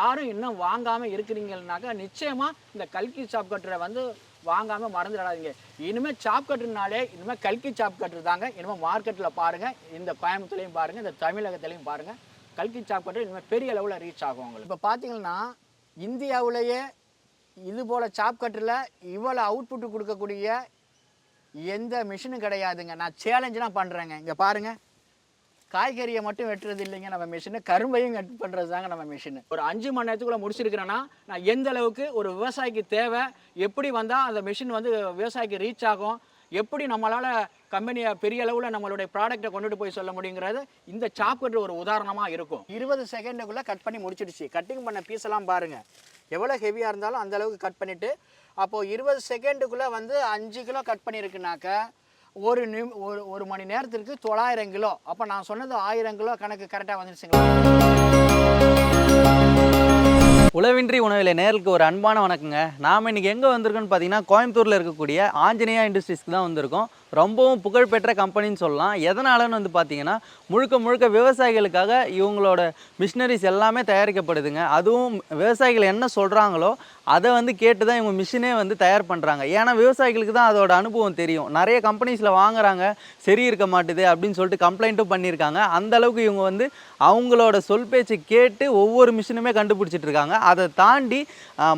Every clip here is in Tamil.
யாரும் இன்னும் வாங்காமல் இருக்கிறீங்கன்னாக்கா நிச்சயமாக இந்த கல்கி சாப் கட்டுரை வந்து வாங்காமல் மறந்துடாதீங்க. இனிமேல் சாப் கட்டுனாலே இனிமேல் கல்கி சாப் கட்டு தாங்க. இனிமேல் மார்க்கெட்டில் பாருங்கள் இந்த கோயம்புத்தூர்லையும் பாருங்கள் இந்த தமிழகத்துலையும் பாருங்கள் கல்கி சாப் கட்டுரை இனிமேல் பெரிய அளவில் ரீச் ஆகும் உங்களுக்கு. இப்போ பார்த்தீங்கன்னா இந்தியாவிலேயே இது போல் சாப் கட்டில் இவ்வளோ அவுட்புட்டு கொடுக்கக்கூடிய எந்த மிஷினும் கிடையாதுங்க. நான் சேலஞ்செலாம் பண்ணுறேங்க இங்கே பாருங்கள் காய்கறியை மட்டும் வெட்டுறது இல்லைங்க நம்ம மிஷினு கரும்பையும் கட் பண்ணுறது தாங்க நம்ம மிஷினு ஒரு அஞ்சு மணி நேரத்துக்குள்ளே முடிச்சிருக்கிறேன்னா நான் எந்த அளவுக்கு ஒரு விவசாயிக்கு தேவை எப்படி வந்தால் அந்த மிஷின் வந்து விவசாயிக்கு ரீச் ஆகும் எப்படி நம்மளால் கம்பெனியை பெரிய அளவில் நம்மளுடைய ப்ராடக்ட்டை கொண்டுட்டு போய் சொல்ல முடியுங்கிறது இந்த சாப்கட் ஒரு உதாரணமாக இருக்கும். இருபது செகண்டுக்குள்ளே கட் பண்ணி முடிச்சிடுச்சு. கட்டிங் பண்ண பீஸெல்லாம் பாருங்கள் எவ்வளோ ஹெவியாக இருந்தாலும் அந்த அளவுக்கு கட் பண்ணிவிட்டு அப்போது இருபது செகண்டுக்குள்ளே வந்து அஞ்சு கிலோ கட் பண்ணியிருக்குனாக்க ஒரு நிம் ஒரு ஒரு மணி நேரத்திற்கு தொள்ளாயிரம் கிலோ. அப்போ நான் சொன்னது ஆயிரம் கிலோ கணக்கு கரெக்டாக வந்துருச்சுங்களா? உளவின்றி உணவிலே நேருக்கு ஒரு அன்பான வணக்கங்க. நாம் இன்றைக்கி எங்கே வந்திருக்கோன்னு பார்த்தீங்கன்னா கோயம்புத்தூரில் இருக்கக்கூடிய ஆஞ்சநேயா இண்டஸ்ட்ரீஸ்க்கு தான் வந்திருக்கோம். ரொம்பவும் புகழ்பெற்ற கம்பெனின்னு சொல்லலாம். எதனாலன்னு வந்து பார்த்தீங்கன்னா முழுக்க முழுக்க விவசாயிகளுக்காக இவங்களோட மிஷினரிஸ் எல்லாமே தயாரிக்கப்படுதுங்க. அதுவும் விவசாயிகள் என்ன சொல்கிறாங்களோ அதை வந்து கேட்டு தான் இவங்க மிஷினே வந்து தயார் பண்ணுறாங்க ஏன்னா விவசாயிகளுக்கு தான் அதோட அனுபவம் தெரியும். நிறைய கம்பெனிஸில் வாங்குறாங்க சரி இருக்க மாட்டுது அப்படின்னு சொல்லிட்டு கம்ப்ளைண்ட்டும் பண்ணியிருக்காங்க. அந்த அளவுக்கு இவங்க வந்து அவங்களோட சொல் பேச்சு கேட்டு ஒவ்வொரு மிஷினுமே கண்டுபிடிச்சிட்டு இருக்காங்க. அதை தாண்டி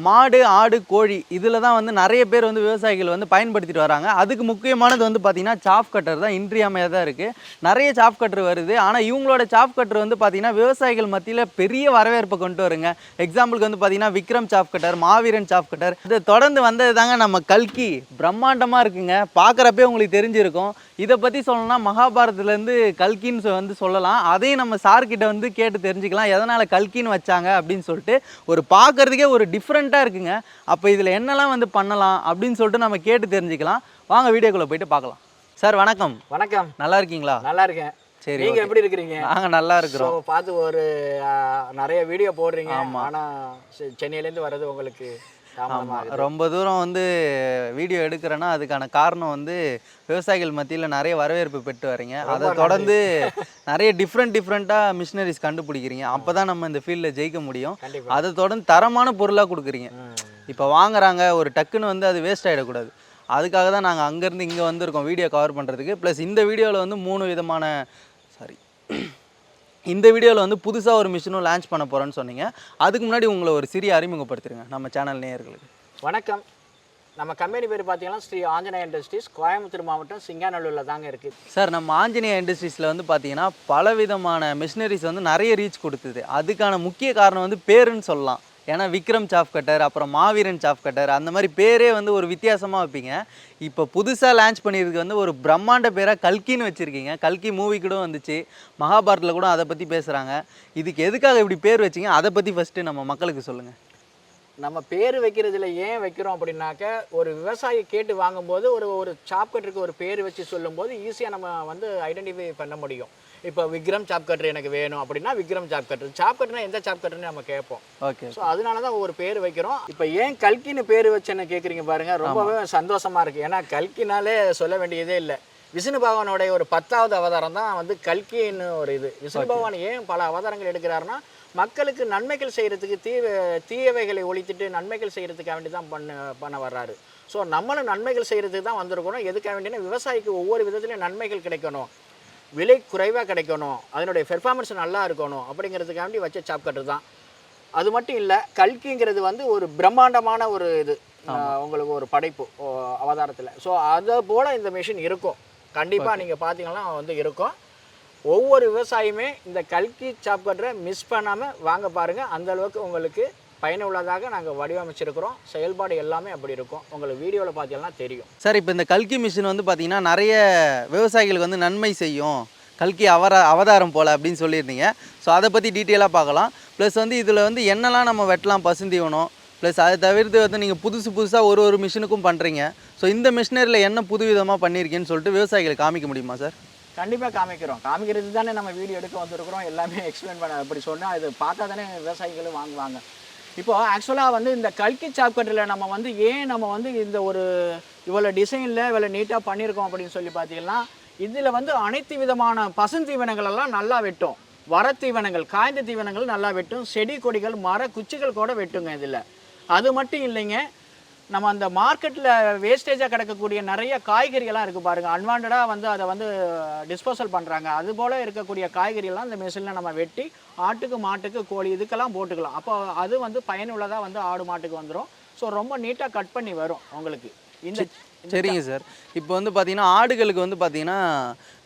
மாடு ஆடு கோழி இதில் தான் வந்து நிறைய பேர் வந்து விவசாயிகள் வந்து பயன்படுத்திட்டு வராங்க. அதுக்கு முக்கியமானது வந்து பார்த்தீங்கன்னா சாப் கட்டர் தான் இன்றியமையாக தான் இருக்குது நிறைய சாப் கட்டர் வருது. ஆனால் இவங்களோட சாப் கட்டர் வந்து பார்த்தீங்கன்னா விவசாயிகள் மத்தியில் பெரிய வரவேற்பை கொண்டு வருங்க. எக்ஸாம்பிளுக்கு வந்து பார்த்தீங்கன்னா விக்ரம் சாப் கட்டர் மாவீரன் சாப் கட்டர் இது தொடர்ந்து வந்தது தாங்க நம்ம கல்கி. பிரம்மாண்டமாக இருக்குங்க. பார்க்குறப்பே உங்களுக்கு தெரிஞ்சிருக்கும். இதை பற்றி சொல்லணும்னா மகாபாரதத்துலேருந்து கல்கின்னு சொ- வந்து சொல்லலாம். அதையும் நம்ம சார்கிட்ட வந்து கேட்டு தெரிஞ்சுக்கலாம். எதனால் கல்கின்னு வச்சாங்க அப்படின்னு சொல்லிட்டு ஒரு பார்க்கறதுக்கே ஒரு டிஃப்ரெண்ட்டாக இருக்குங்க. அப்போ இதில் என்னெல்லாம் வந்து பண்ணலாம் அப்படின்னு சொல்லிட்டு நம்ம கேட்டு தெரிஞ்சுக்கலாம். வாங்க வீடியோக்குள்ளே போயிட்டு பார்க்கலாம். சார் வணக்கம். வணக்கம். நல்லா இருக்கீங்களா? நல்லா இருக்கேன். சரி நீங்க okay. எப்படி இருக்கிறீங்க? நாங்கள் நல்லா இருக்கிறோம். பார்த்து ஒரு நிறைய வீடியோ போடுறீங்க. ஆமா. ஆனா செ- சென்னையிலேருந்து வர்றது உங்களுக்கு தாமதமாகுது ரொம்ப தூரம் வந்து வீடியோ எடுக்கிறேன்னா அதுக்கான காரணம் வந்து விவசாயிகள் மத்தியில் நிறைய வரவேற்பு பெற்று வரீங்க. அதை தொடர்ந்து நிறைய டிஃப்ரெண்ட் டிஃப்ரெண்ட்டாக மிஷினரிஸ் கண்டுபிடிக்கிறீங்க. அப்போ தான் நம்ம இந்த ஃபீல்டில் ஜெயிக்க முடியும். அதை தொடர்ந்து தரமான பொருளாக கொடுக்குறீங்க. இப்போ வாங்குறாங்க ஒரு டக்குன்னு வந்து அது வேஸ்ட் ஆகிடக்கூடாது அதுக்காக தான் நாங்கள் அங்கேருந்து இங்கே வந்திருக்கோம் வீடியோ கவர் பண்ணுறதுக்கு ப்ளஸ் இந்த வீடியோவில் வந்து மூணு விதமான சாரி இந்த வீடியோவில் வந்து புதுசாக ஒரு மிஷினும் லான்ச் பண்ண போகிறோன்னு சொன்னீங்க. அதுக்கு முன்னாடி உங்களை ஒரு சிறிய அறிமுகப்படுத்திருங்க நம்ம சேனல் நேயர்களுக்கு. வணக்கம். நம்ம கம்பெனி பேர் பார்த்தீங்கன்னா ஸ்ரீ ஆஞ்சநேய இண்டஸ்ட்ரீஸ் கோயம்புத்தூர் மாவட்டம் சிங்காநல்லூரில் தாங்க இருக்குது சார் நம்ம ஆஞ்சநேய இண்டஸ்ட்ரீஸில் வந்து பார்த்தீங்கன்னா பலவிதமான மிஷினரிஸ் வந்து நிறைய ரீச் கொடுத்தது. அதுக்கான முக்கிய காரணம் வந்து பேருன்னு சொல்லலாம். ஏன்னா விக்ரம் சாப் கட்டர் அப்புறம் மாவீரன் சாப் கட்டர் அந்த மாதிரி பேரே வந்து ஒரு வித்தியாசமாக வைப்பீங்க. இப்போ புதுசாக லான்ச் பண்ணியிருக்கு வந்து ஒரு பிரம்மாண்ட பேராக கல்கின்னு வச்சுருக்கீங்க. கல்கி மூவி கூட வந்துச்சு. மகாபாரத்தில் கூட அதை பற்றி பேசுகிறாங்க இதுக்கு எதுக்காக இப்படி பேர் வச்சீங்க? அதை பற்றி ஃபஸ்ட்டு நம்ம மக்களுக்கு சொல்லுங்கள் நம்ம பேர் வைக்கிறதுல ஏன் வைக்கிறோம் அப்படின்னாக்க ஒரு விவசாயி கேட்டு வாங்கும்போது ஒரு ஒரு சாப்கட்டருக்கு ஒரு பேர் வச்சு சொல்லும்போது ஈஸியாக நம்ம வந்து ஐடென்டிஃபை பண்ண முடியும். இப்போ விக்ரம் சாப்கட்டர் எனக்கு வேணும் அப்படின்னா விக்ரம் சாப்கட்டர் சாப்கட்டர்னா எந்த சாப்கட்டர்னு நம்ம கேட்போம். ஓகே ஸோ அதனால தான் ஒரு பேர் வைக்கிறோம். இப்போ ஏன் கல்கின்னு பேர் வச்சேன்னு கேட்குறீங்க பாருங்க ரொம்பவே சந்தோஷமா இருக்கு. ஏன்னா கல்கினாலே சொல்ல வேண்டியதே இல்லை. விஷ்ணு பகவானுடைய ஒரு பத்தாவது அவதாரம் தான் வந்து கல்கின்னு ஒரு இது. விஷ்ணு பகவான் ஏன் பல அவதாரங்கள் எடுக்கிறாருன்னா மக்களுக்கு நன்மைகள் செய்கிறதுக்கு தீய தீயவைகளை ஒழித்துட்டு நன்மைகள் செய்கிறதுக்காக வேண்டி தான் பண்ண பண்ண வர்றாரு. ஸோ நம்மளும் நன்மைகள் செய்கிறதுக்கு தான் வந்திருக்கணும். எதுக்காக வேண்டியனா விவசாயிக்கு ஒவ்வொரு விதத்துலையும் நன்மைகள் கிடைக்கணும். விலை குறைவாக கிடைக்கணும். அதனுடைய பெர்ஃபார்மன்ஸ் நல்லா இருக்கணும் அப்படிங்கிறதுக்காண்டி வச்ச சாப்கட்டர் தான். அது மட்டும் இல்லை கல்கிங்கிறது வந்து ஒரு பிரம்மாண்டமான ஒரு இது. உங்களுக்கு ஒரு படைப்பு அவதாரத்தில். ஸோ அதை போல் இந்த மிஷின் இருக்கும். கண்டிப்பாக நீங்கள் பார்த்தீங்கன்னா வந்து இருக்கும். ஒவ்வொரு விவசாயியுமே இந்த கல்கி சாப்கட்டரை மிஸ் பண்ணாமல் வாங்க பாருங்கள் அந்த அளவுக்கு உங்களுக்கு பயனுள்ளதாக நாங்கள் வடிவமைச்சிருக்கிறோம். செயல்பாடு எல்லாமே அப்படி இருக்கும். உங்களுக்கு வீடியோவில் பார்த்தீங்கன்னா தெரியும். சார் இப்போ இந்த கல்கி மிஷின் வந்து பார்த்தீங்கன்னா நிறைய விவசாயிகளுக்கு வந்து நன்மை செய்யும். கல்கி அவர அவதாரம் போல் அப்படின்னு சொல்லியிருந்தீங்க. ஸோ அதை பற்றி டீட்டெயிலாக பார்க்கலாம். ப்ளஸ் வந்து இதில் வந்து என்னெல்லாம் நம்ம வெட்டலாம் பசுந்தீவனம் ப்ளஸ் அதை தவிர்த்து வந்து நீங்கள் புதுசு புதுசாக ஒரு ஒரு மிஷினுக்கும் பண்ணுறீங்க ஸோ இந்த மிஷினரியில் என்ன புதுவிதமாக பண்ணியிருக்கீங்கன்னு சொல்லிட்டு விவசாயிகளுக்கு காமிக்க முடியுமா சார்? கண்டிப்பாக காமிக்கிறோம். காமிக்கிறது தானே நம்ம வீடியோ எடுக்க வந்திருக்கிறோம். எல்லாமே எக்ஸ்பிளைன் பண்ண அப்படி சொன்னால் இது பார்த்தா தானே விவசாயிகளும் வாங்குவாங்க. இப்போது ஆக்சுவலாக வந்து இந்த கல்கி சாப்கட்டில் நம்ம வந்து ஏன் நம்ம வந்து இந்த ஒரு இவ்வளோ டிசைனில் இவ்வளோ நீட்டாக பண்ணியிருக்கோம் அப்படின்னு சொல்லி பார்த்தீங்கன்னா இதில் வந்து அனைத்து விதமான பசுந்தீவனங்கள் எல்லாம் நல்லா வெட்டும். வர தீவனங்கள் காய்ந்த தீவனங்கள் நல்லா வெட்டும். செடி கொடிகள் மர குச்சிகள் கூட வெட்டுங்க இதில். அது மட்டும் இல்லைங்க நம்ம அந்த மார்க்கெட்டில் வேஸ்டேஜாக கிடக்கக்கூடிய நிறைய காய்கறிகள்லாம் இருக்குது பாருங்கள் அன்வான்டாக வந்து அதை வந்து டிஸ்போசல் பண்ணுறாங்க அது போல் இருக்கக்கூடிய காய்கறிகள்லாம் இந்த மிஷினில் நம்ம வெட்டி ஆட்டுக்கு மாட்டுக்கு கோழி இதுக்கெல்லாம் போட்டுக்கலாம். அப்போ அது வந்து பயனுள்ளதாக வந்து ஆடு மாட்டுக்கு வந்துடும் ஸோ ரொம்ப நீட்டாக கட் பண்ணி வரும் உங்களுக்கு இந்த சரிங்க சார். இப்போ வந்து பார்த்தீங்கன்னா ஆடுகளுக்கு வந்து பார்த்தீங்கன்னா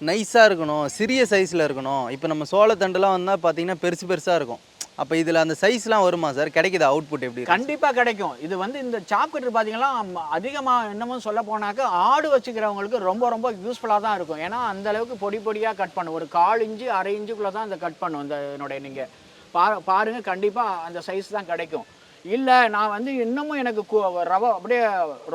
நைஸாக இருக்கணும். சிறிய சைஸில் இருக்கணும். இப்போ நம்ம சோளத்தண்டுலாம் வந்தால் பார்த்தீங்கன்னா பெருசு பெருசாக இருக்கும். அப்போ இதில் அந்த சைஸ்லாம் வருமா சார் கிடைக்குது அவுட்புட் எப்படி கண்டிப்பாக கிடைக்கும். இது வந்து இந்த சாப் கட்டர் பார்த்தீங்கன்னா அதிகமாக என்னமோ சொல்ல போனாக்க ஆடு வச்சுக்கிறவங்களுக்கு ரொம்ப ரொம்ப யூஸ்ஃபுல்லாக தான் இருக்கும். ஏன்னா அந்த அளவுக்கு பொடி பொடியாக கட் பண்ணும். ஒரு கால் இன்ச்சு அரை இன்ச்சுக்குள்ளே தான் இந்த கட் பண்ணும் இந்த என்னுடைய நீங்கள் பா பாருங்க கண்டிப்பாக அந்த சைஸ் தான் கிடைக்கும். இல்லை நான் வந்து இன்னமும் எனக்கு ரவை அப்படியே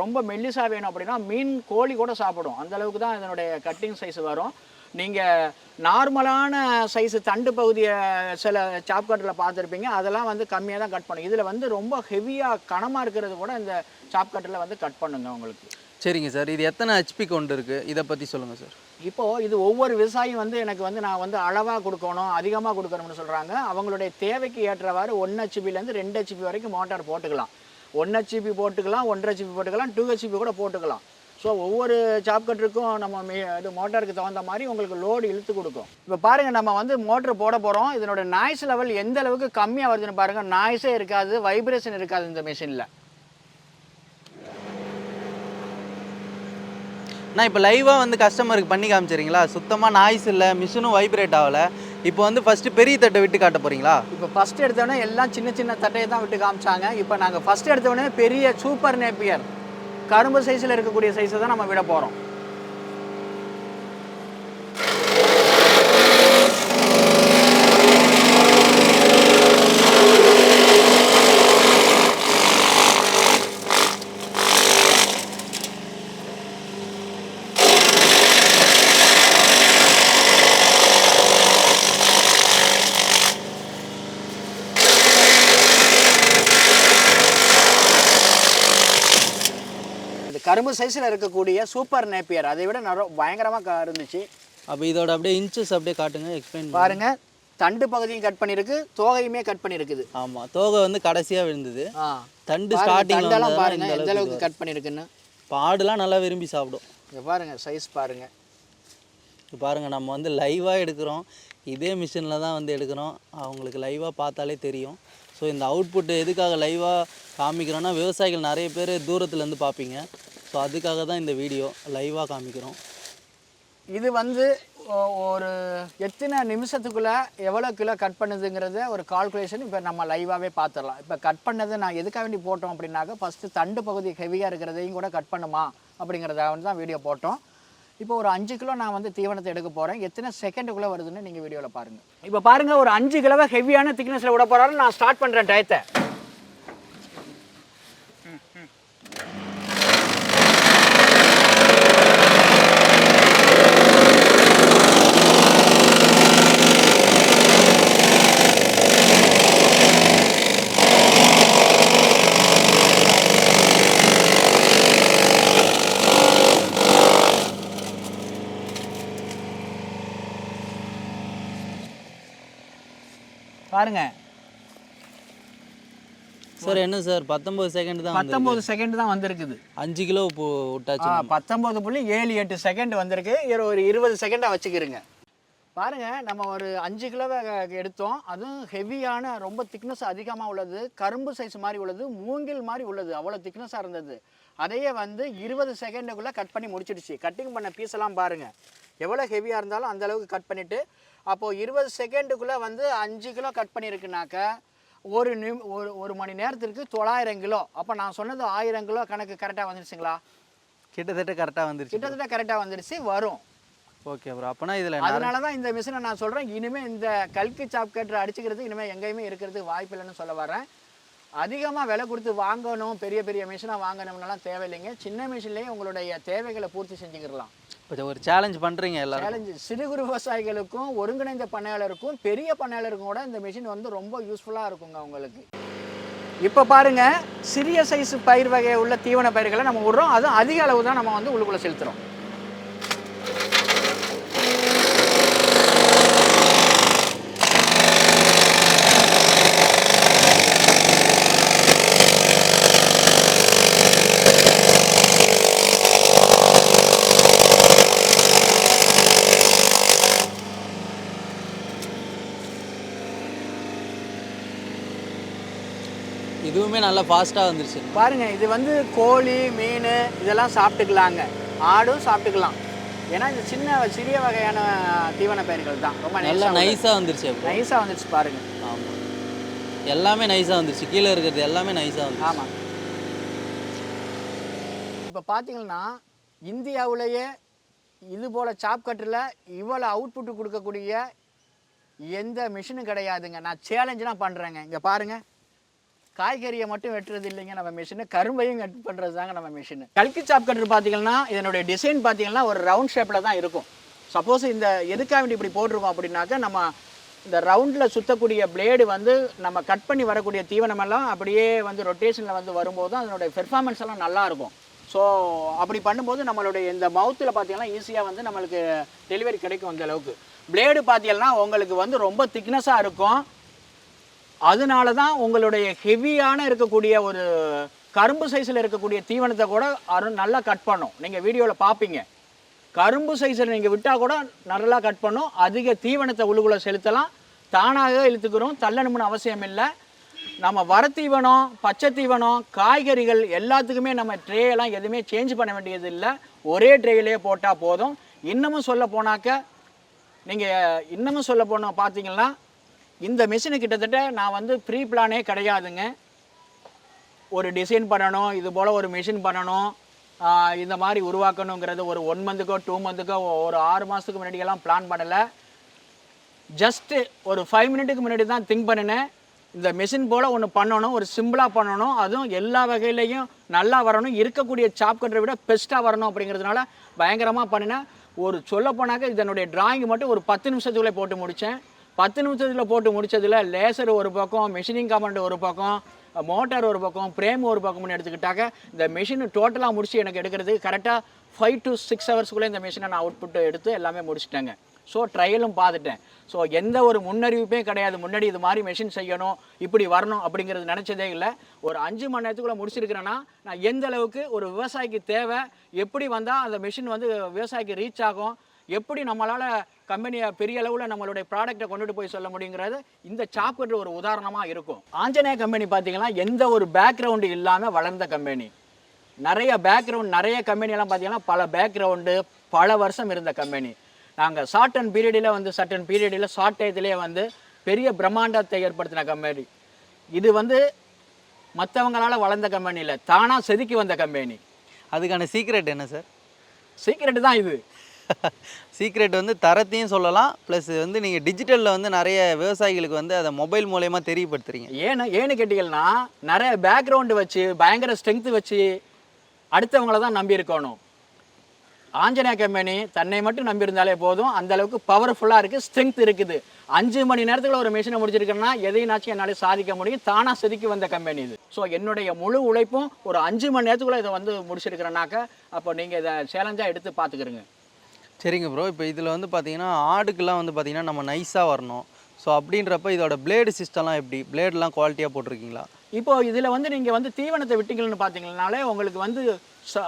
ரொம்ப மெல்லிசா வேணும் அப்படின்னா மீன் கோழி கூட சாப்பிடும். அந்த அளவுக்கு தான் இதனுடைய கட்டிங் சைஸ் வரும். நீங்கள் நார்மலான சைஸு தண்டு பகுதியை சில சாப் கட்டரில் பார்த்துருப்பீங்க. அதெல்லாம் வந்து கம்மியாக தான் கட் பண்ணும். இதில் வந்து ரொம்ப ஹெவியாக கனமாக இருக்கிறது கூட இந்த சாப் கட்டரில் வந்து கட் பண்ணுங்க உங்களுக்கு. சரிங்க சார். இது எத்தனை ஹெச்பி கொண்டு இருக்கு? இதை பற்றி சொல்லுங்கள் சார். இப்போது இது ஒவ்வொரு விவசாயியும் வந்து எனக்கு வந்து நான் வந்து அளவாக கொடுக்கணும் அதிகமாக கொடுக்கணும்னு சொல்கிறாங்க அவங்களுடைய தேவைக்கு ஏற்றவாறு ஒன் ஹெச்பிலேருந்து ரெண்டு ஹெச்பி வரைக்கும் மோட்டார் போட்டுக்கலாம். ஒன் ஹெச்பி போட்டுக்கலாம் ஒன்றரை ஹெச்பி போட்டுக்கலாம் டூ ஹெச்பி கூட போட்டுக்கலாம். ஸோ ஒவ்வொரு சாப் கட்டருக்கும் நம்ம மே இது மோட்டாருக்கு தகுந்த மாதிரி உங்களுக்கு லோடு இழுத்து கொடுக்கும். இப்போ பாருங்கள் நம்ம வந்து மோட்டர் போட போகிறோம் இதனோட நாய்ஸ் லெவல் எந்த அளவுக்கு கம்மியாக வருதுன்னு பாருங்கள் நாய்ஸே இருக்காது வைப்ரேஷன் இருக்காது இந்த மிஷினில் நான் இப்போ லைவாக வந்து கஸ்டமருக்கு பண்ணி காமிச்சிறீங்களா சுத்தமாக நாய்ஸ் இல்லை மிஷினும் வைப்ரேட் ஆகலை. இப்போ வந்து ஃபஸ்ட்டு பெரிய தட்டை விட்டு காட்ட போகிறீங்களா இப்போ ஃபர்ஸ்ட் எடுத்தவொடனே எல்லாம் சின்ன சின்ன தட்டையை தான் விட்டு காமிச்சாங்க. இப்போ நாங்கள் ஃபர்ஸ்ட் எடுத்தவொடனே பெரிய சூப்பர் நேப்பியர் கரும்பு சைஸில் இருக்கக்கூடிய சைஸை தான் நம்ம விட போகிறோம் கரும்பு சைஸில் இருக்கக்கூடிய சூப்பர் நேப்பியர் அதை விட நிறைய பயங்கரமாக இருந்துச்சு. அப்போ இதோட அப்படியே இன்ச்சஸ் அப்படியே காட்டுங்க எக்ஸ்பிளைன் பாருங்க. தண்டு பகுதியும் கட் பண்ணியிருக்கு தோகையுமே கட் பண்ணியிருக்குது. ஆமாம் தோகை வந்து கடைசியாக விழுந்தது. தண்டு தண்டெல்லாம் வந்து பாருங்க எந்த அளவுக்கு கட் பண்ணியிருக்குன்னு. இப்போ ஆடுலாம் நல்லா விரும்பி சாப்பிடும். இங்க பாருங்க சைஸ் பாருங்க. இப்போ பாருங்கள் நம்ம வந்து லைவாக எடுக்கிறோம். இதே மிஷினில் தான் வந்து எடுக்கிறோம். அவங்களுக்கு லைவாக பார்த்தாலே தெரியும். ஸோ இந்த அவுட்புட் எதுக்காக லைவாக காமிக்கிறோன்னா விவசாயிகள் நிறைய பேர் தூரத்துலேருந்து பார்ப்பீங்க. ஸோ அதுக்காக தான் இந்த வீடியோ லைவாக காமிக்கிறோம். இது வந்து ஒரு எத்தனை நிமிஷத்துக்குள்ளே எவ்வளோ கிலோ கட் பண்ணுதுங்கிறத ஒரு கால்குலேஷன் இப்போ நம்ம லைவாகவே பார்த்துடலாம். இப்போ கட் பண்ணதை நான் எதுக்காக வேண்டி போட்டோம் அப்படின்னாக்க ஃபஸ்ட்டு தண்டு பகுதி ஹெவியாக இருக்கிறதையும் கூட கட் பண்ணுமா அப்படிங்கிறத வந்து தான் வீடியோ போட்டோம். இப்போ ஒரு அஞ்சு கிலோ நான் வந்து தீவனத்தை எடுக்க போகிறேன் எத்தனை செகண்டுக்குள்ளே வருதுன்னு நீங்கள் வீடியோவில் பாருங்கள் இப்போ பாருங்கள் ஒரு அஞ்சு கிலோவை ஹெவியான திக்னஸில் விட போகிறாரு நான் ஸ்டார்ட் பண்ணுறேன் டயத்தை பாருங்கள் சார் என்ன சார்? பத்தொம்பது செகண்ட் தான் பத்தொம்போது செகண்ட் தான் வந்திருக்குது. அஞ்சு கிலோ விட்டாச்சு. ஆ பத்தொம்போது புள்ளி ஏழு எட்டு செகண்ட் வந்திருக்கு. ஒரு இருபது செகண்டாக வச்சுக்கிறங்க பாருங்க நம்ம ஒரு அஞ்சு கிலோவை எடுத்தோம். அதுவும் ஹெவியான ரொம்ப திக்னஸ் அதிகமாக உள்ளது. கரும்பு சைஸ் மாதிரி உள்ளது. மூங்கில் மாதிரி உள்ளது. அவ்வளோ திக்னஸாக இருந்தது. அதையே வந்து இருபது செகண்டுக்குள்ளே கட் பண்ணி முடிச்சிடுச்சு. கட்டிங் பண்ண பீஸ் எல்லாம் பாருங்க. எவ்வளோ ஹெவியாக இருந்தாலும் அந்த அளவுக்கு கட் பண்ணிட்டு அப்போது இருபது செகண்டுக்குள்ளே வந்து அஞ்சு கிலோ கட் பண்ணியிருக்குனாக்க ஒரு நிம் ஒரு ஒரு மணி நேரத்திற்கு தொள்ளாயிரம் கிலோ. அப்போ நான் சொன்னது ஆயிரம் கிலோ கணக்கு கரெக்டாக வந்துருச்சுங்களா? கிட்டத்தட்ட கரெக்டாக வந்துருச்சு கிட்டத்தட்ட கரெக்டாக வந்துடுச்சு வரும். ஓகே ப்ரோ அப்போனா இதில் அதனால தான் இந்த மிஷினை நான் சொல்கிறேன் இனிமேல் இந்த கல்கி சாப் கட்டர் அடிச்சுக்கிறது இனிமேல் எங்கேயுமே இருக்கிறதுக்கு வாய்ப்பு இல்லைன்னு சொல்ல வரேன் அதிகமாக விலை கொடுத்து வாங்கணும் பெரிய பெரிய மிஷினாக வாங்கணும்னாலாம் தேவையில்லைங்க. சின்ன மிஷின்லேயே உங்களுடைய தேவைகளை பூர்த்தி செஞ்சுக்கிடலாம். இப்போ ஒரு சேலஞ்ச் பண்ணுறீங்க எல்லாரும் சேலஞ்சு சிறு குறு விவசாயிகளுக்கும் ஒருங்கிணைந்த பண்ணையாளருக்கும் பெரிய பண்ணையாளருக்கும் கூட இந்த மிஷின் வந்து ரொம்ப யூஸ்ஃபுல்லாக இருக்குங்க அவங்களுக்கு. இப்போ பாருங்க சிறிய சைஸ் பயிர் வகை உள்ள தீவன பயிர்களை நம்ம விடுறோம். அதுவும் அதிக அளவு தான் நம்ம வந்து உள்ளுக்குள்ளே செலுத்துகிறோம் நல்லா ஃபாஸ்ட்டாக வந்துருச்சு. பாருங்க இது வந்து கோழி மீன் இதெல்லாம் சாப்பிட்டுக்கலாங்க. ஆடும் சாப்பிட்டுக்கலாம். ஏன்னா இது சின்ன சிறிய வகையான தீவன பயிர்கள் தான். ரொம்ப நல்லா நைஸாக வந்துருச்சு நைஸாக வந்துச்சு பாருங்க. ஆமாம் எல்லாமே நைஸாக வந்துருச்சு. கீழே இருக்கிறது எல்லாமே நைஸாக வந்துருச்சு. ஆமாம் இப்போ பார்த்தீங்கன்னா இந்தியாவிலேயே இது போல் சாப் கட்டில் இவ்வளோ அவுட்புட் கொடுக்கக்கூடிய எந்த மிஷினும் கிடையாதுங்க. நான் சேலஞ்சு பண்ணுறேங்க இங்கே பாருங்க. காய்கறியை மட்டும் வெட்டுறது இல்லைங்க நம்ம மிஷினு கரும்பையும் கட் பண்ணுறது தாங்க நம்ம மிஷினு கல்கி சாப் கட்டர் பார்த்தீங்கன்னா இதனுடைய டிசைன் பார்த்தீங்கன்னா ஒரு ரவுண்ட் ஷேப்பில் தான் இருக்கும். சப்போஸ் இந்த எதுக்காக வேண்டி இப்படி போட்டிருக்கோம் அப்படின்னாக்கா நம்ம இந்த ரவுண்டில் சுற்றக்கூடிய பிளேடு வந்து நம்ம கட் பண்ணி வரக்கூடிய தீவனமெல்லாம் அப்படியே வந்து ரொட்டேஷனில் வந்து வரும்போது அதனுடைய பெர்ஃபார்மன்ஸ் எல்லாம் நல்லா இருக்கும். ஸோ அப்படி பண்ணும்போது நம்மளுடைய இந்த மவுத்தில் பார்த்தீங்கன்னா ஈஸியாக வந்து நம்மளுக்கு டெலிவரி கிடைக்கும் அந்த அளவுக்கு. பிளேடு பார்த்தீங்கன்னா உங்களுக்கு வந்து ரொம்ப திக்னஸாக இருக்கும். அதனால தான் உங்களுடைய ஹெவியான இருக்கக்கூடிய ஒரு கரும்பு சைஸில் இருக்கக்கூடிய தீவனத்தை கூட அரு நல்லா கட் பண்ணும். நீங்கள் வீடியோவில் பார்ப்பீங்க கரும்பு சைஸில் நீங்கள் விட்டால் கூட நல்லா கட் பண்ணும். அதிக தீவனத்தை உழுகுல செலுத்தலாம். தானாக இழுத்துக்கிறோம். தள்ளணும்னு அவசியம் இல்லை. நம்ம வர தீவனம் பச்சை தீவனம் காய்கறிகள் எல்லாத்துக்குமே நம்ம ட்ரேயெல்லாம் எதுவுமே சேஞ்ச் பண்ண வேண்டியது இல்லை. ஒரே ட்ரேயிலே போட்டால் போதும். இன்னமும் சொல்ல போனாக்க நீங்கள் இன்னமும் சொல்ல போனால் பார்த்தீங்கன்னா இந்த மிஷினு கிட்டத்தட்ட நான் வந்து ப்ரீ பிளானே கிடையாதுங்க. ஒரு டிசைன் பண்ணணும் இது போல் ஒரு மிஷின் பண்ணணும் இந்த மாதிரி உருவாக்கணுங்கிறது ஒரு ஒன் மந்த்துக்கோ டூ மந்த்துக்கோ ஒரு ஆறு மாதத்துக்கு முன்னாடியெல்லாம் பிளான் பண்ணலை. ஜஸ்ட்டு ஒரு ஃபைவ் மினிட்டுக்கு முன்னாடி தான் திங்க் பண்ணினேன். இந்த மிஷின் போல் ஒன்று பண்ணணும் ஒரு சிம்பிளாக பண்ணணும் அதுவும் எல்லா வகையிலையும் நல்லா வரணும் இருக்கக்கூடிய சாப் கட்டரை விட பெஸ்ட்டாக வரணும் அப்படிங்கிறதுனால பயங்கரமாக பண்ணினேன். ஒரு சொல்ல போனாக்க இதனுடைய டிராயிங் மட்டும் ஒரு பத்து நிமிஷத்துக்குள்ளே போட்டு முடித்தேன் பத்து நிமிஷத்தில் போட்டு முடித்ததில் லேசர் ஒரு பக்கம் மிஷினிங் கமெண்ட் ஒரு பக்கம் மோட்டார் ஒரு பக்கம் பிரேம் ஒரு பக்கம்னு எடுத்துக்கிட்டாக்க இந்த மிஷின் டோட்டலாக முடிச்சு எனக்கு எடுக்கிறதுக்கு கரெக்டாக ஃபைவ் டு சிக்ஸ் ஹவர்ஸ்க்குள்ளே இந்த மிஷினை நான் அவுட்புட் எடுத்து எல்லாமே முடிச்சிட்டேங்க. ஸோ ட்ரையலும் பார்த்துட்டேன். ஸோ எந்த ஒரு முன்னறிவிப்பே கிடையாது. முன்னாடி இது மாதிரி மெஷின் செய்யணும் இப்படி வரணும் அப்படிங்கிறது நினச்சதே இல்லை. ஒரு அஞ்சு மணி நேரத்துக்குள்ளே முடிச்சிருக்கிறேன்னா நான் எந்த அளவுக்கு ஒரு விவசாயிக்கு தேவை எப்படி வந்தால் அந்த மிஷின் வந்து விவசாயிக்கு ரீச் ஆகும் எப்படி நம்மளால் கம்பெனியை பெரிய அளவில் நம்மளுடைய ப்ராடக்ட்டை கொண்டுட்டு போய் சொல்ல முடியுங்கிறது இந்த சாப்கட்டு ஒரு உதாரணமாக இருக்கும். ஆஞ்சநேய கம்பெனி பார்த்தீங்கன்னா எந்த ஒரு பேக்ரவுண்டு இல்லாமல் வளர்ந்த கம்பெனி நிறைய பேக்ரவுண்ட் நிறைய கம்பெனியெல்லாம் பார்த்தீங்கன்னா பல பேக்ரவுண்டு பல வருஷம் இருந்த கம்பெனி நாங்கள் ஷார்ட் அண்ட் பீரியடில் வந்து சர்டன் பீரியடில் ஷார்ட் டயத்திலே வந்து பெரிய பிரம்மாண்டத்தை ஏற்படுத்தின கம்பெனி இது வந்து மற்றவங்களால வளர்ந்த கம்பெனி இல்லை தானாக செதுக்கி வந்த கம்பெனி அதுக்கான சீக்ரெட் என்ன சார் சீக்கிரட்டு தான் இது. சீக்ரெட் வந்து தரத்தையும் சொல்லலாம். ப்ளஸ் வந்து நீங்கள் டிஜிட்டலில் வந்து நிறைய விவசாயிகளுக்கு வந்து அதை மொபைல் மூலயமா தெரியப்படுத்துறீங்க. ஏன்னு ஏன்னு கேட்டீங்கன்னா நிறைய பேக்ரவுண்டு வச்சு பயங்கர ஸ்ட்ரென்த்து வச்சு அடுத்தவங்கள தான் நம்பி இருக்கணும் ஆஞ்சநேய கம்பெனி தன்னை மட்டும் நம்பியிருந்தாலே போதும். அந்த அளவுக்கு பவர்ஃபுல்லாக இருக்குது ஸ்ட்ரென்த் இருக்குது. அஞ்சு மணி நேரத்தில் ஒரு மிஷினை முடிச்சிருக்கேன்னா எதையும் என்னால் சாதிக்க முடியும். தானாக செதுக்கி வந்த கம்பெனி இது. ஸோ என்னுடைய முழு உழைப்பும் ஒரு அஞ்சு மணி நேரத்துக்குள்ளே இதை வந்து முடிச்சிருக்கிறேனாக்க அப்போ நீங்கள் இதை சேலஞ்சாக எடுத்து பார்த்துக்கிறங்க. சரிங்க ப்ரோ இப்போ இதில் வந்து பார்த்தீங்கன்னா ஆடுக்கெல்லாம் வந்து பார்த்தீங்கன்னா நம்ம நைஸாக வரணும். ஸோ அப்படின்றப்ப இதோட பிளேடு சிஸ்டம்லாம் எப்படி? பிளேடெலாம் குவாலிட்டியாக போட்டிருக்கீங்களா? இப்போ இதில் வந்து நீங்கள் வந்து தீவனத்தை விட்டீங்கன்னு பார்த்தீங்கன்னாலே உங்களுக்கு வந்து ச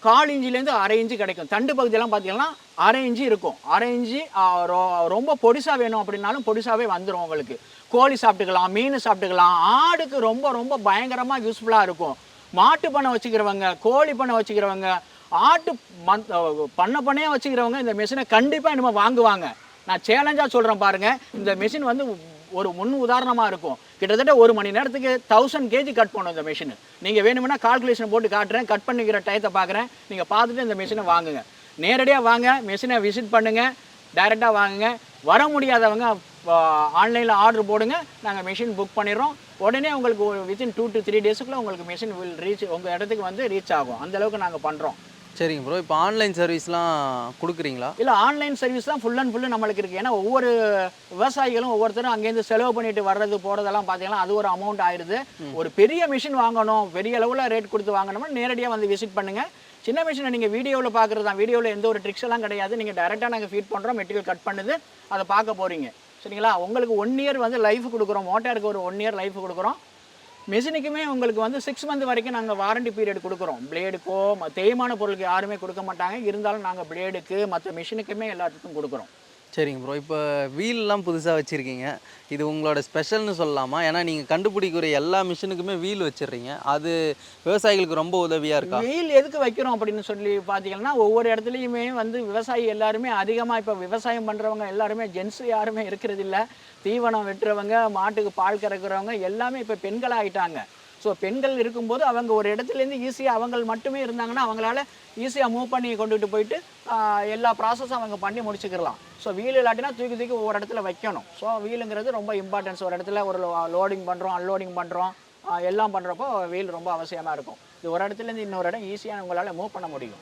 கால் இஞ்சிலேருந்து அரை இஞ்சி கிடைக்கும். தண்டு பகுதியெல்லாம் பார்த்தீங்கன்னா அரை இஞ்சி இருக்கும். அரை இஞ்சி ரொ- ரொம்ப பொடிசாக வேணும் அப்படின்னாலும் பொடிசாவே வந்துடும் உங்களுக்கு. கோழி சாப்பிட்டுக்கலாம் மீன் சாப்பிட்டுக்கலாம். ஆடுக்கு ரொம்ப ரொம்ப பயங்கரமாக யூஸ்ஃபுல்லாக இருக்கும். மாட்டு பண்ணை வச்சுக்கிறவங்க கோழி பண்ணை வச்சுக்கிறவங்க ஆட்டு மந் பண்ண பண்ணையாக வச்சுக்கிறவங்க இந்த மிஷினை கண்டிப்பாக இனிமேல் வாங்குவாங்க. நான் சேலஞ்சாக சொல்கிறேன் பாருங்கள் இந்த மிஷின் வந்து ஒரு முன் உதாரணமாக இருக்கும். கிட்டத்தட்ட ஒரு மணி நேரத்துக்கு தௌசண்ட் கேஜி கட் பண்ணும் இந்த மிஷின் நீங்கள் வேணும்னா கால்குலேஷன் போட்டு காட்டுறேன். கட் பண்ணிக்கிற டயத்தை பார்க்குறேன். நீங்கள் பார்த்துட்டு இந்த மிஷினை வாங்குங்க. நேரடியாக வாங்க. மிஷினை விசிட் பண்ணுங்கள் டைரெக்டாக வாங்குங்க. வர முடியாதவங்க ஆன்லைனில் ஆர்டர் போடுங்க. நாங்கள் மிஷின் புக் பண்ணிடுறோம். உடனே உங்களுக்கு வித்தின் டூ டு த்ரீ டேஸுக்குள்ளே உங்களுக்கு மிஷின் வில் ரீச் உங்கள் இடத்துக்கு வந்து ரீச் ஆகும். அந்தளவுக்கு நாங்கள் பண்ணுறோம் சரிங்க ப்ரோ இப்போ ஆன்லைன் சர்வீஸ்லாம் கொடுக்குறீங்களா? இல்லை ஆன்லைன் சர்வீஸ் தான் ஃபுல் அண்ட் ஃபுல்லு நம்மளுக்கு இருக்குது ஏன்னா ஒவ்வொரு விவசாயிகளும் ஒவ்வொருத்தரும் அங்கேருந்து செலவு பண்ணிட்டு வர்றது போகிறதெல்லாம் பார்த்தீங்கன்னா அது ஒரு அமௌண்ட் ஆயிடுது ஒரு பெரிய மிஷின் வாங்கணும் பெரிய அளவில் ரேட் கொடுத்து வாங்கணும்னா நேரடியாக வந்து விசிட் பண்ணுங்கள் சின்ன மிஷினை நீங்கள் வீடியோவில் பார்க்குறது தான். வீடியோவில் எந்த ஒரு ட்ரிக்ஸ் எல்லாம் கிடையாது. நீங்கள் டேரெக்டாக நாங்கள் ஃபீட் பண்ணுறோம் மெட்டீரியல் கட் பண்ணுது அதை பார்க்க போகிறீங்க சரிங்களா? உங்களுக்கு ஒன் இயர் வந்து லைஃப் கொடுக்குறோம். மோட்டாருக்கு ஒரு ஒன் இயர் லைஃப் கொடுக்குறோம். மிஷினுக்குமே உங்களுக்கு வந்து சிக்ஸ் மந்த் வரைக்கும் நாங்கள் வாரண்டி பீரியட் கொடுக்குறோம். பிளேடுக்கோ தேய்மான பொருளுக்கு யாருமே கொடுக்க மாட்டாங்க. இருந்தாலும் நாங்கள் பிளேடுக்கு மற்ற மிஷினுக்குமே எல்லாத்துக்கும் கொடுக்குறோம். சரிங்க ப்ரோ இப்போ வீல்லாம் புதுசாக வச்சுருக்கீங்க. இது உங்களோட ஸ்பெஷல்னு சொல்லலாமா? ஏன்னா நீங்கள் கண்டுபிடிக்கிற எல்லா மிஷினுக்குமே வீல் வச்சிடுறீங்க. அது விவசாயிகளுக்கு ரொம்ப உதவியாக இருக்கா? வீல் எதுக்கு வைக்கிறோம் அப்படின்னு சொல்லி பார்த்தீங்கன்னா ஒவ்வொரு இடத்துலையுமே வந்து விவசாயி எல்லாருமே அதிகமாக இப்போ விவசாயம் பண்ணுறவங்க எல்லாருமே ஜென்ஸ் யாருமே இருக்கிறது இல்லை தீவனம் வெட்டுறவங்க மாட்டுக்கு பால் கறக்கிறவங்க எல்லாமே இப்போ பெண்களாக ஆயிட்டாங்க ஸோ பெண்கள் இருக்கும்போது அவங்க ஒரு இடத்துலேருந்து ஈஸியாக அவங்கள் மட்டுமே இருந்தாங்கன்னா அவங்களால ஈஸியாக மூவ் பண்ணி கொண்டுட்டு போயிட்டு எல்லா ப்ராசஸும் அவங்க பண்ணி முடிச்சுக்கலாம் ஸோ வீல் இல்லாட்டினா தூக்கி தூக்கி ஒவ்வொரு இடத்துல வைக்கணும். ஸோ வீலுங்கிறது ரொம்ப இம்பார்ட்டன்ஸ் ஒரு இடத்துல ஒரு லோடிங் பண்ணுறோம் அன்லோடிங் பண்ணுறோம் எல்லாம் பண்ணுறப்போ வீல் ரொம்ப அவசியமாக இருக்கும். இது ஒரு இடத்துலேருந்து இன்னொரு இடம் ஈஸியாக உங்களால் மூவ் பண்ண முடியும்.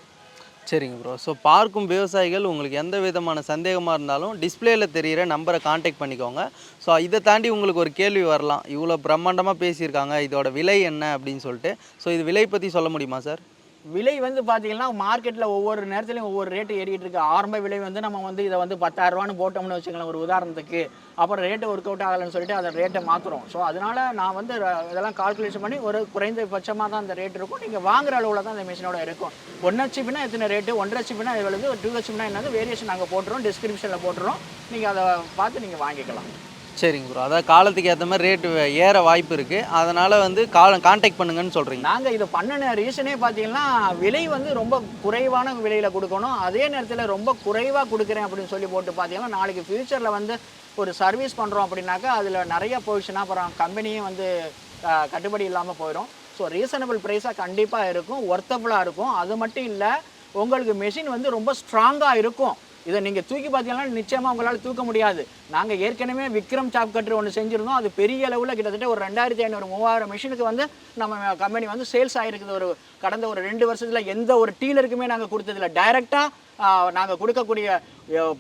சரிங்க ப்ரோ ஸோ பார்க்கும் விவசாயிகள் உங்களுக்கு எந்த விதமான சந்தேகமாக இருந்தாலும் டிஸ்பிளேயில் தெரிகிற நம்பரை காண்டாக்ட் பண்ணிக்கோங்க. ஸோ இதை தாண்டி உங்களுக்கு ஒரு கேள்வி வரலாம். இவ்வளோ பிரம்மாண்டமாக பேசியிருக்காங்க. இதோட விலை என்ன அப்படின்னு சொல்லிட்டு. ஸோ இது விலை பற்றி சொல்ல முடியுமா சார் விலை வந்து பார்த்தீங்கன்னா மார்க்கெட்டில் ஒவ்வொரு நேரத்துலையும் ஒவ்வொரு ரேட்டு ஏறிட்டு இருக்கு. ஆரம்ப விலை வந்து நம்ம வந்து இதை வந்து பத்தாயிரரூவான்னு போட்டோம்னு வச்சுக்கலாம் ஒரு உதாரணத்துக்கு. அப்புறம் ரேட்டு ஒர்க் அவுட் ஆகலைன்னு சொல்லிட்டு அதை ரேட்டை மாற்றுறோம் ஸோ அதனால நான் வந்து இதெல்லாம் கால்குலேஷன் பண்ணி ஒரு குறைந்தபட்சமாக தான் அந்த ரேட் இருக்கும். நீங்கள் வாங்குற அளவில் தான் அந்த மிஷினோட இருக்கும். ஒன் ஹெச்பினா எத்தனை ரேட்டு ஒன்றரை ஹெச்பினா எவ்வளவு டூ ஹெச்பினா என்னது? வேரியேஷன் நாங்கள் போட்டுறோம் டிஸ்கிரிப்ஷனில் போட்டுறோம். நீங்கள் அதை பார்த்து நீங்கள் வாங்கிக்கலாம். சரிங்க ப்ரோ அதாவது காலத்துக்கு ஏற்ற மாதிரி ரேட்டு ஏற வாய்ப்பு இருக்குது அதனால் வந்து காலம் காண்டாக்ட் பண்ணுங்கன்னு சொல்கிறீங்க நாங்கள் இதை பண்ணின ரீசனே பார்த்தீங்கன்னா விலை வந்து ரொம்ப குறைவான விலையில் கொடுக்கணும். அதே நேரத்தில் ரொம்ப குறைவாக கொடுக்குறேன் அப்படின்னு சொல்லி போட்டு பார்த்தீங்கன்னா நாளைக்கு ஃப்யூச்சரில் வந்து ஒரு சர்வீஸ் பண்ணுறோம் அப்படின்னாக்கா அதில் நிறைய போயிடுச்சுன்னா அப்புறம் கம்பெனியும் வந்து கட்டுப்படி இல்லாமல் போயிடும் ஸோ ரீசனபிள் ப்ரைஸாக கண்டிப்பாக இருக்கும் ஒர்த்தபுளாக இருக்கும். அது மட்டும் இல்லை உங்களுக்கு மெஷின் வந்து ரொம்ப ஸ்ட்ராங்காக இருக்கும். இதை நீங்கள் தூக்கி பார்த்தீங்கன்னா நிச்சயமாக உங்களால் தூக்க முடியாது. நாங்கள் ஏற்கனவே விக்ரம் சாப் கட்டர் ஒன்று செஞ்சுருந்தோம். அது பெரிய அளவில் கிட்டத்தட்ட ஒரு ரெண்டாயிரத்தி ஐநூறு மூவாயிரம் மிஷினுக்கு வந்து நம்ம கம்பெனி வந்து சேல்ஸ் ஆகிருக்குது ஒரு கடந்த ஒரு ரெண்டு வருஷத்தில் எந்த ஒரு டீலருக்குமே நாங்கள் கொடுத்ததில்ல. டைரெக்டாக நாங்கள் கொடுக்கக்கூடிய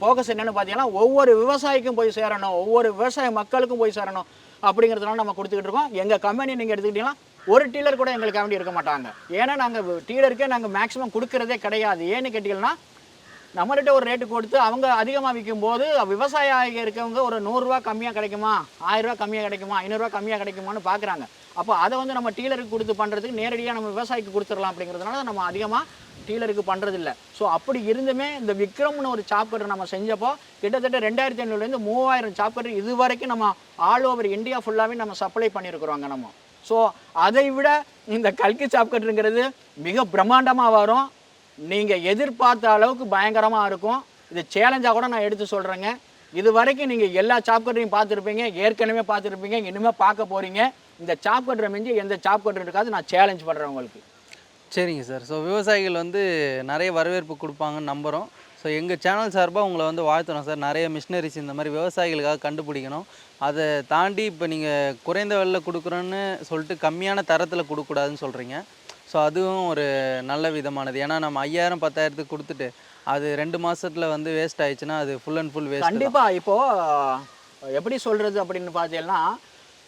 போக்கஸ் என்னென்னு பார்த்தீங்கன்னா ஒவ்வொரு விவசாயிக்கும் போய் சேரணும். ஒவ்வொரு விவசாய மக்களுக்கும் போய் சேரணும். அப்படிங்கிறதுனால நம்ம கொடுத்துக்கிட்டு இருக்கோம். எங்கள் கம்பெனி நீங்கள் எடுத்துக்கிட்டீங்கன்னா ஒரு டீலர் கூட எங்களுக்கு வேண்டி இருக்க மாட்டாங்க. ஏன்னா நாங்கள் டீலருக்கே நாங்கள் மேக்ஸிமம் கொடுக்கறதே கிடையாது. ஏன்னு கேட்டிங்கன்னா நம்மள்கிட்ட ஒரு ரேட்டு கொடுத்து அவங்க அதிகமாக விற்கும்போது விவசாயியாக இருக்கவங்க ஒரு நூறுரூவா கம்மியாக கிடைக்குமா? ஆயிரரூவா கம்மியாக கிடைக்குமா? ஐநூறுரூவா கம்மியாக கிடைக்குமான்னு பார்க்குறாங்க அப்போ அதை வந்து நம்ம டீலருக்கு கொடுத்து பண்ணுறதுக்கு நேரடியாக நம்ம விவசாயிக்கு கொடுத்துடலாம் அப்படிங்கிறதுனால நம்ம அதிகமாக டீலருக்கு பண்ணுறதில்ல ஸோ அப்படி இருந்துமே இந்த விக்ரம்னு ஒரு சாப் நம்ம செஞ்சப்போ கிட்டத்தட்ட ரெண்டாயிரத்தி ஐநூறுலேருந்து மூவாயிரம் சாப் இது வரைக்கும் நம்ம ஆல் ஓவர் இந்தியா ஃபுல்லாகவே நம்ம சப்ளை பண்ணியிருக்கிறோங்க நம்ம. ஸோ அதை விட இந்த கல்கி சாப்கட்டுங்கிறது மிக பிரம்மாண்டமாக வரும். நீங்கள் எதிர்பார்த்த அளவுக்கு பயங்கரமாக இருக்கும். இது சேலஞ்சாக கூட நான் எடுத்து சொல்கிறேங்க இது வரைக்கும் நீங்கள் எல்லா சாப்கட்டரையும் பார்த்துருப்பீங்க. ஏற்கனவே பார்த்துருப்பீங்க. இனிமேல் பார்க்க போகிறீங்க இந்த சாப்கட்டரை மிஞ்சி எந்த சாப்கட்டர் இருக்காது. நான் சேலஞ்ச் பண்ணுறேன் உங்களுக்கு. சரிங்க சார். ஸோ விவசாயிகள் வந்து நிறைய வரவேற்பு கொடுப்பாங்கன்னு நம்புகிறோம் ஸோ எங்கள் சேனல் சார்பாக உங்களை வந்து வாழ்த்துறோம் சார். நிறைய மிஷினரிஸ் இந்த மாதிரி விவசாயிகளுக்காக கண்டுபிடிக்கணும். அதை தாண்டி இப்போ நீங்கள் குறைந்த விலையில் கொடுக்குறோன்னு சொல்லிட்டு கம்மியான தரத்தில் கொடுக்கக்கூடாதுன்னு சொல்கிறீங்க ஸோ அதுவும் ஒரு நல்ல விதமானது. ஏன்னா நம்ம ஐயாயிரம் பத்தாயிரத்துக்கு கொடுத்துட்டு அது ரெண்டு மாதத்தில் வந்து வேஸ்ட் ஆயிடுச்சுன்னா அது ஃபுல் அண்ட் ஃபுல் வேஸ்ட் கண்டிப்பாக இப்போது எப்படி சொல்கிறது அப்படின்னு பார்த்தீங்கன்னா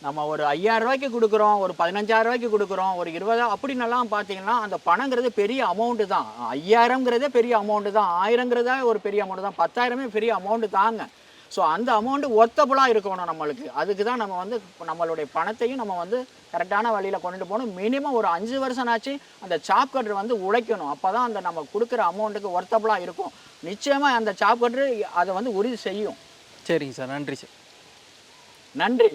நம்ம ஒரு ஐயாயிரம் ரூபாய்க்கு கொடுக்குறோம் ஒரு பதினஞ்சாயிரம் ரூபாய்க்கு கொடுக்குறோம் ஒரு இருபதாயிரம் அப்படின்னெல்லாம் பார்த்தீங்கன்னா அந்த பணங்கிறது பெரிய அமௌண்ட்டு தான். ஐயாயிரங்கிறதே பெரிய அமௌண்ட்டு தான். ஆயிரங்கிறதே ஒரு பெரிய அமௌண்ட்டு தான். பத்தாயிரமே பெரிய அமௌண்ட்டு தாங்க. ஸோ அந்த அமௌண்ட்டு ஒர்த்தபுளாக இருக்கணும் நம்மளுக்கு. அதுக்கு தான் நம்ம வந்து நம்மளுடைய பணத்தையும் நம்ம வந்து கரெக்டான வழியில் கொண்டுட்டு போகணும். மினிமம் ஒரு அஞ்சு வருஷம் ஆச்சு அந்த சாப் கட்டர் வந்து உழைக்கணும். அப்போ தான் அந்த நம்ம கொடுக்குற அமௌண்ட்டுக்கு ஒர்த்தபுளாக இருக்கும். நிச்சயமாக அந்த சாப் கட்டர் அதை வந்து உறுதி செய்யும். சரிங்க சார். நன்றி சார். நன்றி.